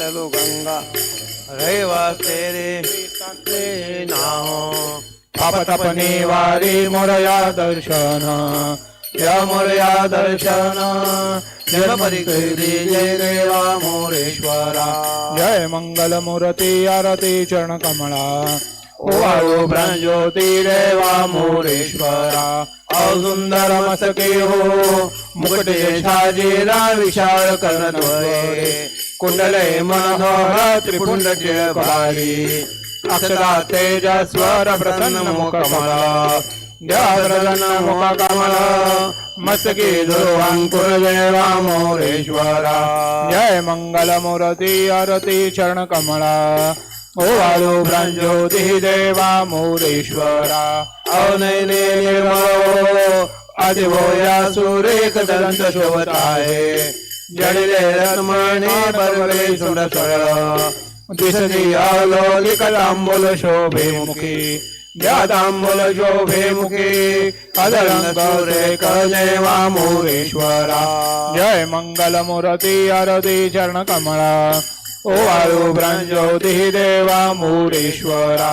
सिंधु गंगा। रेवा तेरे। ते नाहो पापताप निवारी मोरया दर्शन। या मोरया दर्शन। जय परिकृती जय देवा मोरेश्वरा। जय मंगल मूर्ती, आरती, चरण कमळा ओवाळू ज्योती देवा मोरेश्वरा। सुंदर मसके हो। मुकुटे शाजीरा विशाळ कर्णद्वये कुंडले मनोहर त्रिपुंड भारी अक्षरा तेज स्वर प्रसन्न मुख कमळ प्रसन्न मुख कमळ मस्तके ध्रुवांकुर देवा मोरेश्वरा जय मंगल मूर्ती आरती चरण कमळा ओवाळू ब्रह्मज्योति देवा मोरेश्वरा अवनयने निर्मलो। अधिभोया सुरेख दंत शोभताये। जडिले रत्मणे बरवळे सुंड सरळ दिसती अवलोलिक तांबूल शोभे मुखी। ज्या तांबूल शोभे मुखी अदरंग देवा मोरेश्वरा। जय मंगल मूर्ती आरती चरण कमळा। ओवाळू ज्योती देवा मुरेश्वरा।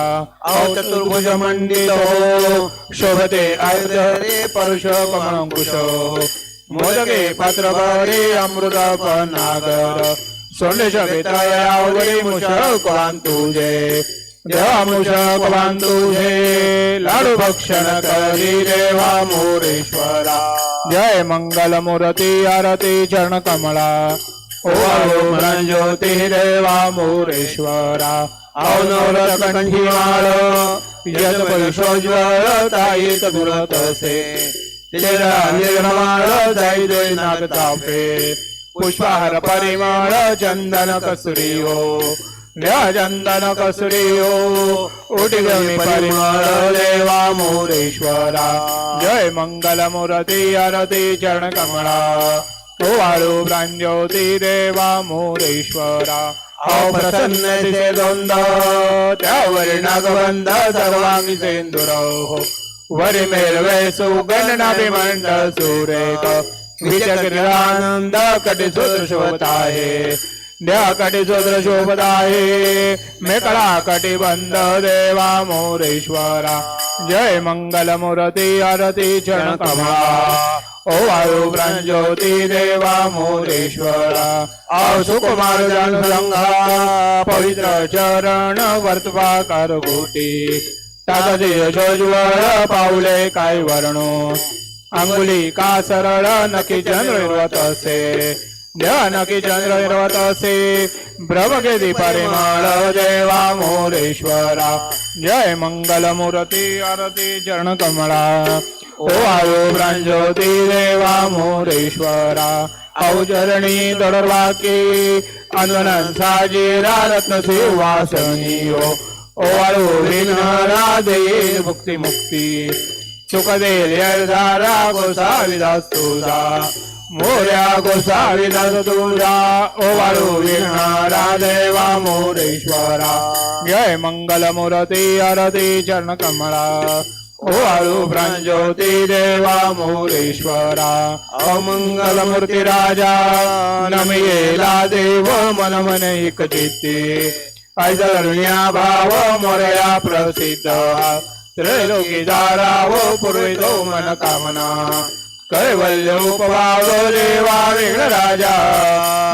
चतुर्भुज मंडितो। शोभते अर्धरे परुष कमळंकुश मोदके पात्र बरे अमृत पनागर सोंडेश बेतायावरी मुषक तुझे देवा मुषक तुझे लाडू भक्षण करी देवा मोरेश्वरा जय मंगल मूर्ती आरती चरण कमळा ओवाळू ज्योती देवा मोरेश्वरा औनवरत कंठी माळ यत पैशोज्वळ ताईत गुरत असे तिला निर्मळ जय दोय नाग पुष्पहार परिमळ चंदन कसुरी हो चंदन कसुरी हो उटी परिमळ देवा मोरेश्वरा जय मंगल मुरती आरती चरण कमळा ओवाळू प्रांज्योती देवा मोरेश्वरा अहो प्रसन्न दिसे द्वंद त्यावर नागबंध सर्वांगी सेंदुर वरी मेरवे सुगणनाभिमंड सुरेख। विचक्रानंद कटी सूत्र शोभत आहे द्या कटी सूत्र शोभत आहे मेकळा कटी बंद देवा मोरेश्वरा। जय मंगल मूर्ती आरती चरण कमळा ओवाळू ज्योती देवा मोरेश्वरा। आओ सुकुमार जनरंगा पवित्र चरण वर्तवा कर गोटी टाकते यशोज्वळ पाऊले काय वर्णो? अंगुली का सरळ नकी चंद्र हिरवत असे? देवा नकी चंद्र हिरवत असे? ब्रह्मकेदी परिमळ देवा मोरेश्वरा जय मंगल मूर्ती आरती चरण कमळा. ओ आयो प्रांज्योती देवा मोरेश्वरा औचरणी दडरवाकी अनन रत्न वासनीयो ओवाळू विघ्नरा देईल मुक्ती मुक्ती. सुख देईल यरधारा गोसाविदास तुझा. मोर्या गोसाविदास तुझा. ओवाळू विघ्नरा देवा मोरेश्वरा. जय मंगल मूर्ती आरती चरण कमळा ओवाळू प्रांज्योती देवा मोरेश्वरा. अमंगल मूर्ती राजा नमियेला देव मन मन एक चित्ते ऐदरुण्या भाव मोरया प्रसिद्ध. त्रैलोकी दाराव पूर्वितो मन कामना. कैवल्य उपभाव देवा विघ्न राजा.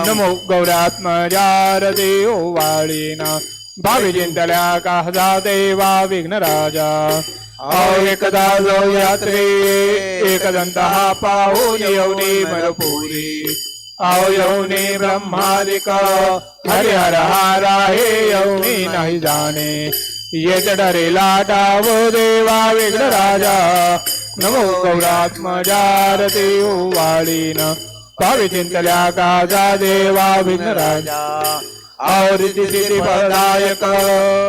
नमो गौरात्मजारती वाळीना. भावी चिंतल्या काहदा देवा विघ्न राजा. एकदा जो यात्रे एकदंत हा पाहू येऊनी मनपुरी. अहो ब्रह्मादिक। हरिहर हारा हे येऊनी नाही जाणे येत डरे लाटाव देवा विघ्न राजा। नमो गौरात्मजारती वाळीन भावी चिंतल्या काजा देवा विघ्न राजा। आवृत्ती सिद्धी फलदायक।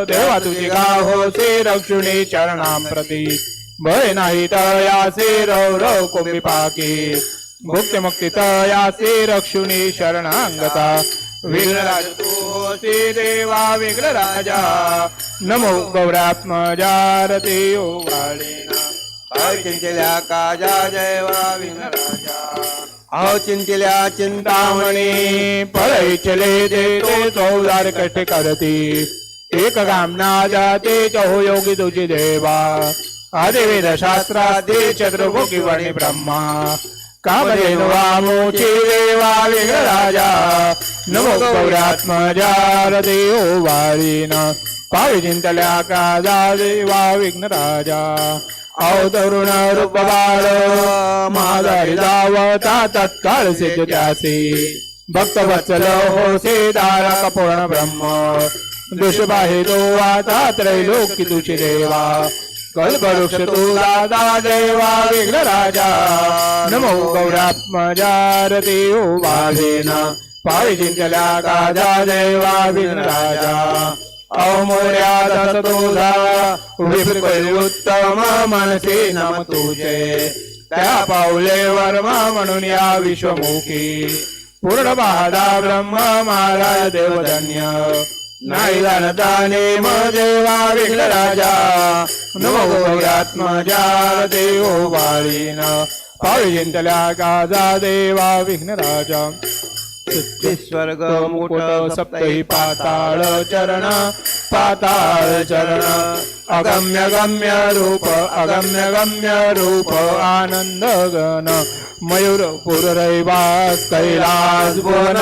देवा तुझी गाहो से रक्षुणी चरणां प्रती भय नाही तयासे रव रव पाकी मुक्ती मुक्ती तयासे रक्षुणी शरणांगता। विघ्नराज तू देवा विघ्नराजा। नमो गौरात्मजारती ओवाळीना चिंचल्या काजा जयवा विघ्नराजा। अहो चिंतिल्या चिंतामणी चिंतामणी चले ते चौदार कष्ट करती। एक कामना जाते चहो योगी तुझी देवा। आदिवेद शास्त्रादि चतुर्भुगी वर्णि ब्रह्मा। कामधेनु वामोची देवा विघ्नराजा नमो गौरात्मजारदेव देव वाळीन पावी चिंतल्या काजा देवा विघ्नराजा। अवतरुण रूप बाळ माधारी धावता तत्काळ सिद्ध भक्त वत्सल हो दारा पूर्ण ब्रह्म दुष्बाहे तो आता त्रैलोकी तुझी देवा। कल्पवृक्ष तू दादा देवा विघ्न राजा। नमो गौरात्मजार देव वाघेन पाळी जिंकल्या गाजा देवा विघ्न राजा। अवमोर्या तुझा उत्तम मनसे नम तुझे त्या पावले वर्मा म्हणून या विश्वमुखी। पूर्ण बाधा ब्रह्म महाराज देवधन्य नाही जाणता नेम देवा विघ्न राजा नमो गौरात्मजा देव बाळीन. पाळी जिंतल्या गाजा देवा विघ्न राजा स्वर्ग मुकुट सप्तही पाताळ चरण पाताळ चरण। अगम्य गम्य रूप अगम्य गम्य रूप आनंद गण। मयूर पुरैवास कैलास भुवन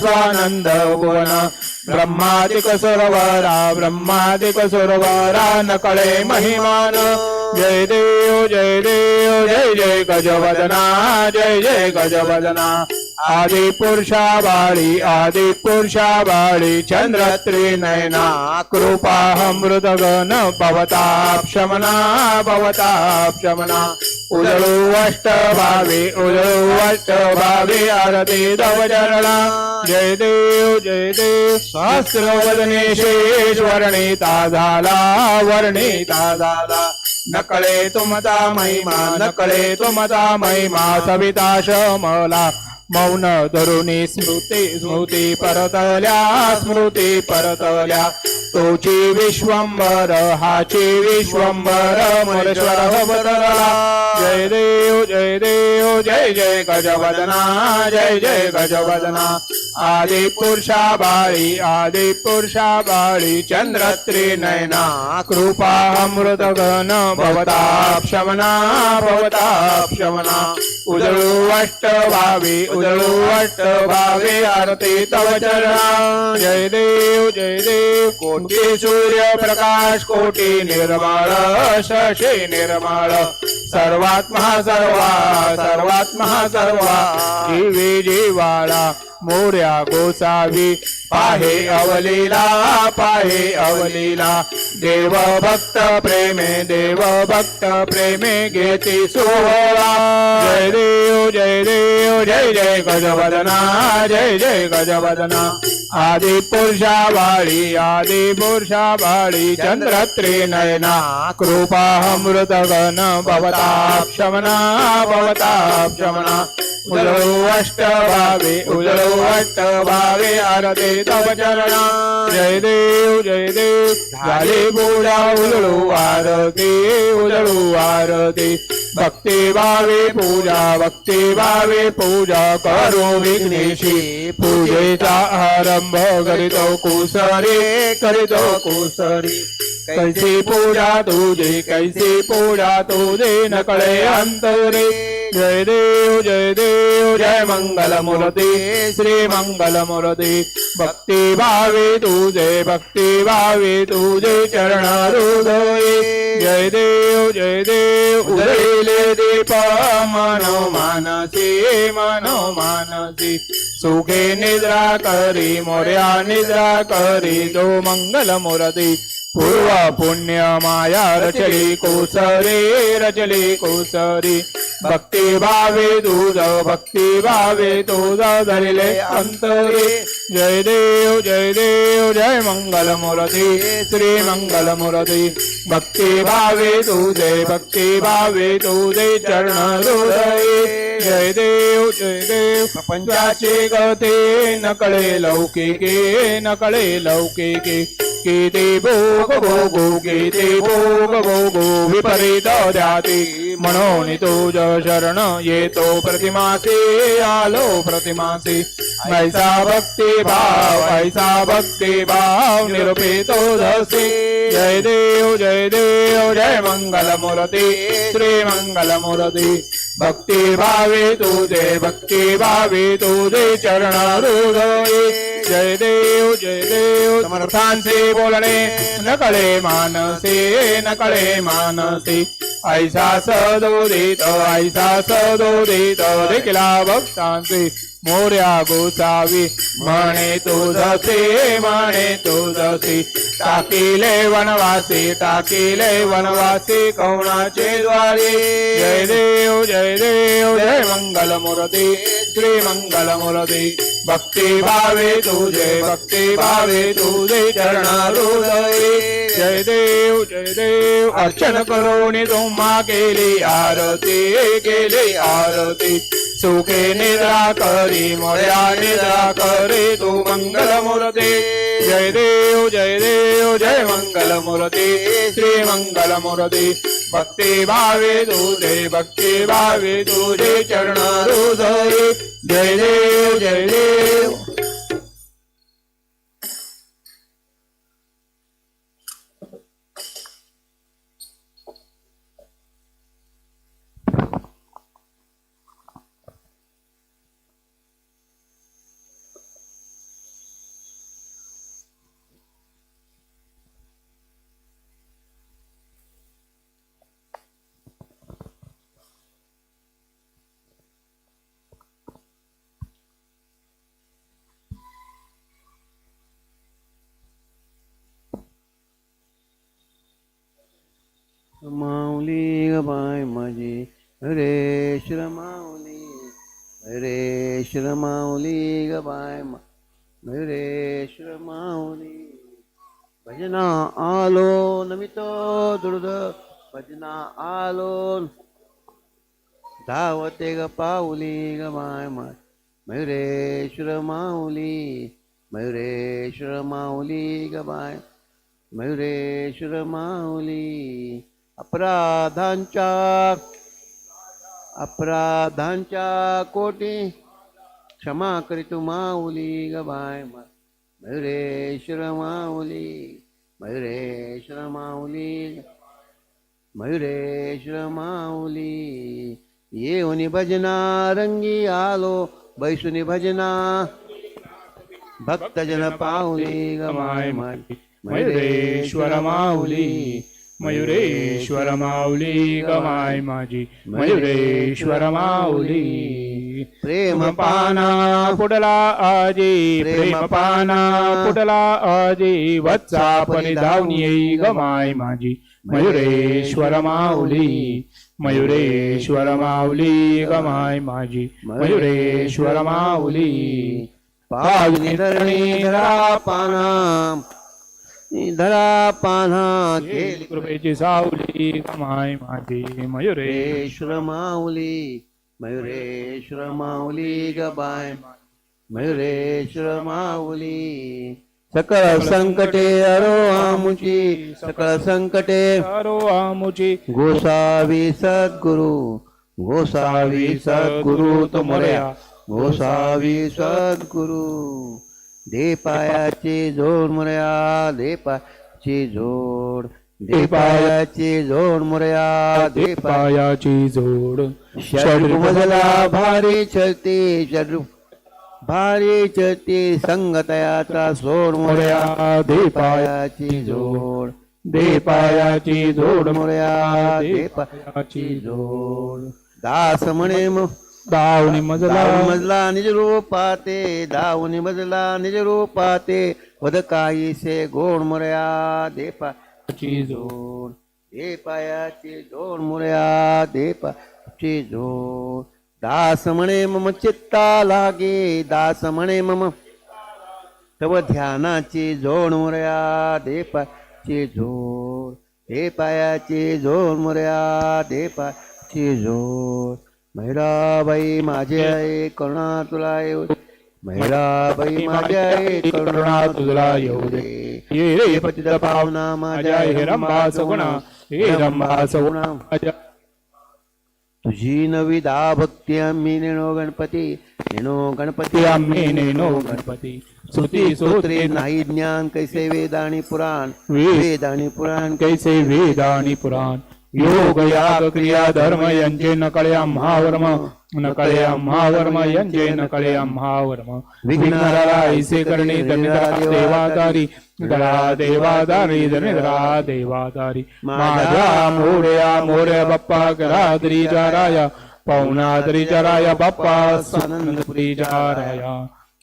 स्वानंद भुवन। ब्रह्मादिक सरोवरा ब्रह्मादिक सरोवरा नकळे महिमान। जय देव जय देव जय जय गजवदना जय जय गजवदना। आदि पुरुषा बाळी आदि पुरुषा बाळी चंद्र त्रिनयना कृपामृत गण भवताप शमना भवताप शमना उदळू अष्ट भावे उदळू अष्ट भावे आरती दव चरणा जय देव जय देव सहस्र शेष वर्णिता झाला वर्णिता झाला नकळे तुमता महिमा नकळे तुमता महिमा सविता शमला। मौन धरुणी स्मृती स्मृती परतल्या स्मृती परतल्या तोची विश्वंबर हाची विश्वंबर मलेश्वर बदलला जय देव जय देव जय जय गजवदना जय जय गजवदना. आदि पुरुषा बाळी आदि पुरुषा बाळी चंद्र त्रिनयना कृपा अमृत घन भवताप शमना भवताप शमना। उदळू अष्ट भावे उदळू अष्ट भावे आरती तव चरणा। जय देव जय देव कोटी सूर्य प्रकाश कोटी निर्मळ शशी निर्मळ। सर्वात्मा सर्वा सर्वात्मा सर्वा जीवे जीवाळा मोर्या गोसावी. पाहे अवलीला पाहे अवलीला. देव भक्त प्रेमे देव भक्त प्रेमे घेती सोहळा. जय देव जय देव जय जय गजवदना जय जय गजवदना. आदि पुरुषा बाळी आदि पुरुषा बाळी चंद्र त्रिनयना कृपा शमना गण भवताप भावे उदळू भावे आरते तव चरणा. जय देव जय देव झाले बोला उदळू आरती उदळू आरती. भक्ति भावे पूजा भक्ति भावे पूजा करो विघ्नेशी। पूजेचा आरंभ करीतो कुसरे करीतो कुसरी। कैसी पूजा तुझे कैसी पूजा तुझे नकळे अंतरे। जय देव जय देव जय मंगल मूर्ती श्री मंगल मूर्ती। भक्ती भावे तुझे भक्ती भावे तुझे चरण जय देव जय देव उदय दीप मनो मानसी मनो मानसी सुखे निद्रा करी मोर्या निद्रा करी जो मंगल मूर्ती पूर्व पुण्य माया रचली कोसरे रचली कोसरी. भक्ती भावे तुझ भक्ती भावे तुझ धरिले अंतरे. जय देव जय देव जय मंगल मुरती श्री मंगल मुरती. भक्ती भावे तुझे भक्ती भावे तुझे चरण हृदय. जय देव जय देव प्रपंचाचे गते नकळे लौकिके नकळे लौकिके. गीते भोग भोगो गीते भोग भोगो विपरीत ध्याती म्हणून तुझ शरण येतो प्रतिमासे आलो प्रतिमासे ऐसा भक्ती भाव ऐसा भक्ती भाव निरूपितो धसे जय देव जय देव जय मंगल मूर्ती श्री मंगल मूर्ती भक्ती भावे तुझे भक्ती भावे तुझे चरण जय देव जय देव समर्थांचे बोलणे नकळे मानसे नकळे मानसे। ऐसा सदोदित ऐसा सदोदित देखिला भक्तांचे मोर्या गोसावी म्हणे तुझसे म्हणे तुझसे टाकिले वनवासी टाकिले वनवासी कौणाचे द्वारे? जय देव जय देव जय मंगल मुरती श्री मंगल मुरती. भक्ती भावे तुझे भक्ती भावे तुझे चरण जय देव जय देव अर्चन करोणी तुम्हा केली आरती केली आरती. सुखे निद्रा करी मोर्या निद्रा करे तू मंगल मूर्ती जय देव जय देव जय मंगल मूर्ती श्री मंगल मूर्ती भक्ती भावे तुझे भक्ती भावे तुझे चरण हृदय जय देव जय देव। माऊली ग बाय माझी. रे श्रमाऊली रे श्रमाऊली ग बाय रे श्रमाऊली भजना आलो नमितो दुर्द भजना आलो. धावते ग पाऊली ग बाय मा मयुरेश्वर माऊली मयुरेश्वर माऊली ग बाय मयुरेश्वर माऊली. अपराधांच्या अपराधांच्या कोटी क्षमा करीतु माऊली गबाय मयुरेश्वर माऊली मयुरेश्वर माऊली मयुरेश्वर माऊली. येऊनी भजना रंगी आलो बैसुनी भजना. भक्तजन पाऊली ग मयुरेश्वर माऊली. मयुरेश्वर माऊली गमाय माझी मयुरेश्वर माऊली. प्रेम पाना फुटला आजी. प्रेम पाना फुटला आजी. वत्सापनी धावून येई गमाय माझी मयुरेश्वर माऊली. मयुरेश्वर माऊली गमाय माझी मयुरेश्वर माऊली. पावनी धरणी धरा पाना धरा पाना केली कृपेची सावली गमाय माझी मयुरे। मयुरेश्वर माऊली मयुरेश्वर माऊली ग बाय। मयुरेश्वर माऊली सकळ संकटे अरो आमुची सकळ संकटे सारो आमुची। गोसावी सद्गुरु गोसावी सद्गुरु तुमऱ्या। गोसावी सद्गुरु। दे पायाची जोड मुरया दे पायाची जोड. दे पायाची जोड मुरया दे पाय पायाची जोड मजला भारी चलते षडरूप भारी चलते संगतयाचा सोड मुरया दे पाया पायाची जोड दे पायाची जोड मुरया दे पायाची जोड. दास म्हणे मग दावणी मजला. मजला निज रूपाते दावणी मजला निज रूपाते. वद काही से गोड मुरया दे पायाची जोड. दे पायाची जोड मुरया दे पायाची जोड. दास म्हणे मम चित्ता लागे दास म्हणे मम तव ध्यानाची जोड मुरया दे पायाची जोड. दे पायाची जोड मुरया दे पायाची जोड. महिराबाई माझी आहे करुणा तुला येऊ महिराबाई माझी आहे करुणा तुला येऊ दे. ये पतित पावना माझ्या हे रंभा सगुणा. हे रंभा सगुणा माझ्या तुझी नविदा भक्ती आम्ही नेणो गणपती नेणो गणपती. आम्ही नेनो गणपती. श्रुती स्तोत्रे सूत्रे नाही ज्ञान कैसे वेद आणि पुराण? वेद. आणि पुराण कैसे वेद? आणि पुराण? योग याग क्रिया धर्म यांचे नकळे आम्हा वर्म नकळे आम्हा वर्म यांचे नकळे आम्हा वर्म विघ्नहरा ऐसे करणे धनिधरा देवादारी धरा देवादारी धनिधरा देवादारी। माझ्या मोर्या मोर्या बाप्पा करादरीच्या राया पवनादरीच्या राया बाप्पा स्वानंदपुरीच्या राया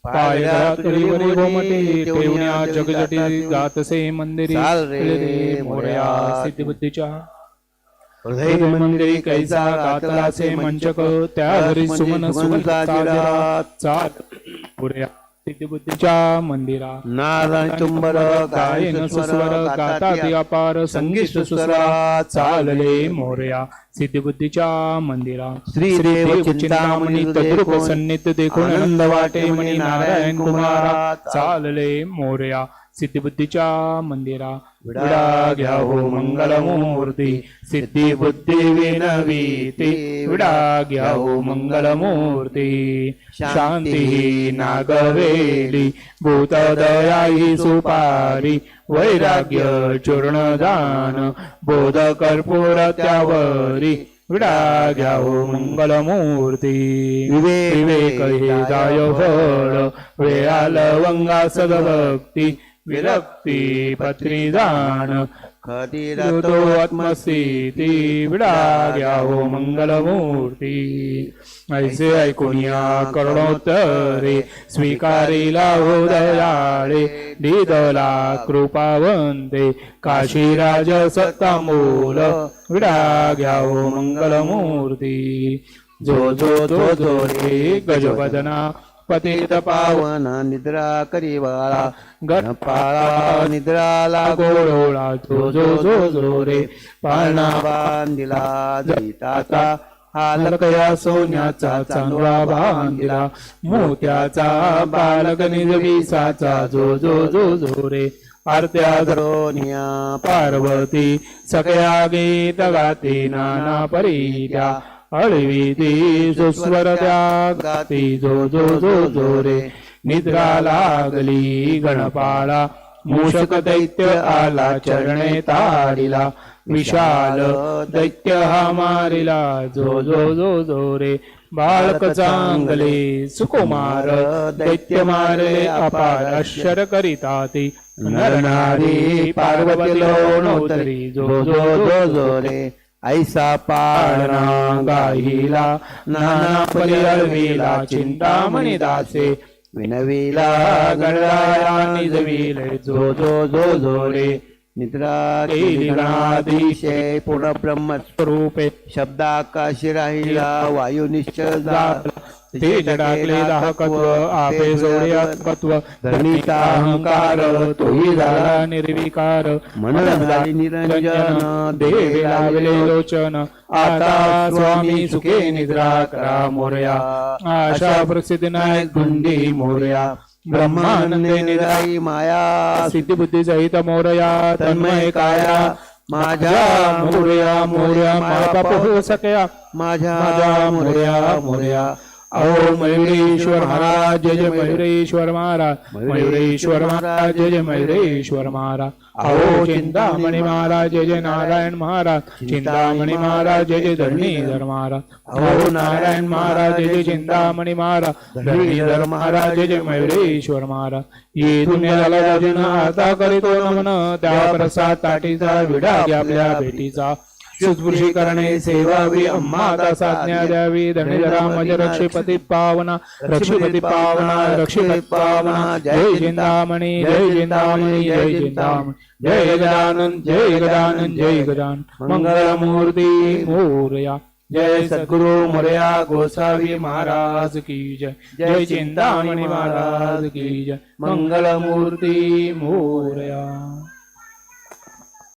पायरात्रीवरी गोमटे ठेवण्या जगजटी जातसे मंदिरी। चाल रे मोर्या सिद्धिबुद्धीच्या हृदय मंदिरी कैसा गातलाचे मंचक? त्या घरी सुमन पुऱ्या सिद्धिबुद्धीच्या मंदिरा. नारायण गाता संगीत सुस्वरा चालले मोर्या. सिद्धिबुद्धीच्या मंदिरा. श्री देव चिंतामणी तद्रुप देखून आनंद वाटे मणी नारायण कुमारा. चालले मोर्या. सिद्धिबुद्धीच्या मंदिरा विडा घ्या हो मंगलमूर्ती. सिद्धी बुद्धी विनवीती विडा घ्या हो मंगलमूर्ती. शांती नागवेली. भूतदया ही सुपारी. वैराग्य चूर्णदान बोध कर्पूर त्यावरी. विडा घ्या हो मंगलमूर्ती. विवेक विवेक हे जाय फळ. वेळाल वंगा सदभक्ती. विरक्ती पत्री जाण कधी तो आत्मस्थिती विडा घ्या हो मंगलमूर्ती। ऐसे ऐकूनिया करुणोत्तरे स्वीकारिला हो दयाळे दिदला कृपावंते। काशीराज सत्तामूल विडा घ्या हो मंगलमूर्ती। जो जो जो जो रे गजवदना पतित पावन निद्रा निद्रा करीवाळा गणपाळा निद्राला गोळोळा जो जो जो जो रे. पाळणा बांधिला जैताचा हालकया सोन्याचा चांदवा बांधिला. मोत्याचा बालक निजविसाचा जो जो जो जो रे. आरत्या द्रोनिया धरोनिया पार्वती सगळ्या गीत गाती नाना अळवी अळवीती सुस्वर गाती जो जो जो जो रे निद्रा लागली गणपाळा मूषक दैत्य आला चरणे ताडिला. विशाल दैत्य हा मारिला जो जो जो जो रे बाळक चांगले सुकुमार दैत्य मारे अपार अक्षर करिता ती नरनारी पार्वती लोणोतरी जो जो जो जो रे ऐसा पाळणा गाईला नाना परी चिंतामणी दासे. विनविला गणराया निजवील जो जो जो जो रे निद्रा पुनः ब्रह्मस्वरूपे पूर्ण ब्रह्म शब्दाकाशी राहिला वायू निश्चल झाला. ते जडाकले दाहकत्व आपे जोडे आत्मत्व धरणीचा अहंकार तोही झाला निर्विकार मन निरंजन देवे लावले लोचन. आता स्वामी सुखे निद्रा करा मोरया. आशा प्रसिद्ध नायक गुंडी मोरया. ब्रह्मानंदे निराई माया. सिद्धी बुद्धी सहित मोरया. तन्मय काया. माझ्या मोरया मोरया. मापाप हो सकया माझ्या मोरया. मोरया. अहो मयुरेश्वर महाराज जय जय मयुरेश्वर महाराज मयुरेश्वर महाराज जय जय मयुरेश्वर महाराज. अहो चिंतामणी महाराज जय जय नारायण महाराज चिंतामणी महाराज जय जय धरणीधर महाराज. अहो नारायण महाराज जय जय चिंतामणी महाराज धरणीधर महाराज जय जय मयुरेश्वर महाराज. ये दुनियाला आता करीतो नमन त्या प्रसाद ताटीचा विडा आपल्या भेटीचा. शुश्रूषी करणे सेवावी अम्माता साज्ञा द्यावी धरणीधरा मज रक्षपती पावना रक्षपती पावना रक्षपती पावना जय जिंदामणी जय जिंदामणी जय जिंदामणी जय गजानन जय गजानन जय गजान मंगलमूर्ती मोरया। जय सद्गुरु मोरया गोसावी महाराज की जय। जय चिंतामणी महाराज की जय। मंगलमूर्ती मोरया।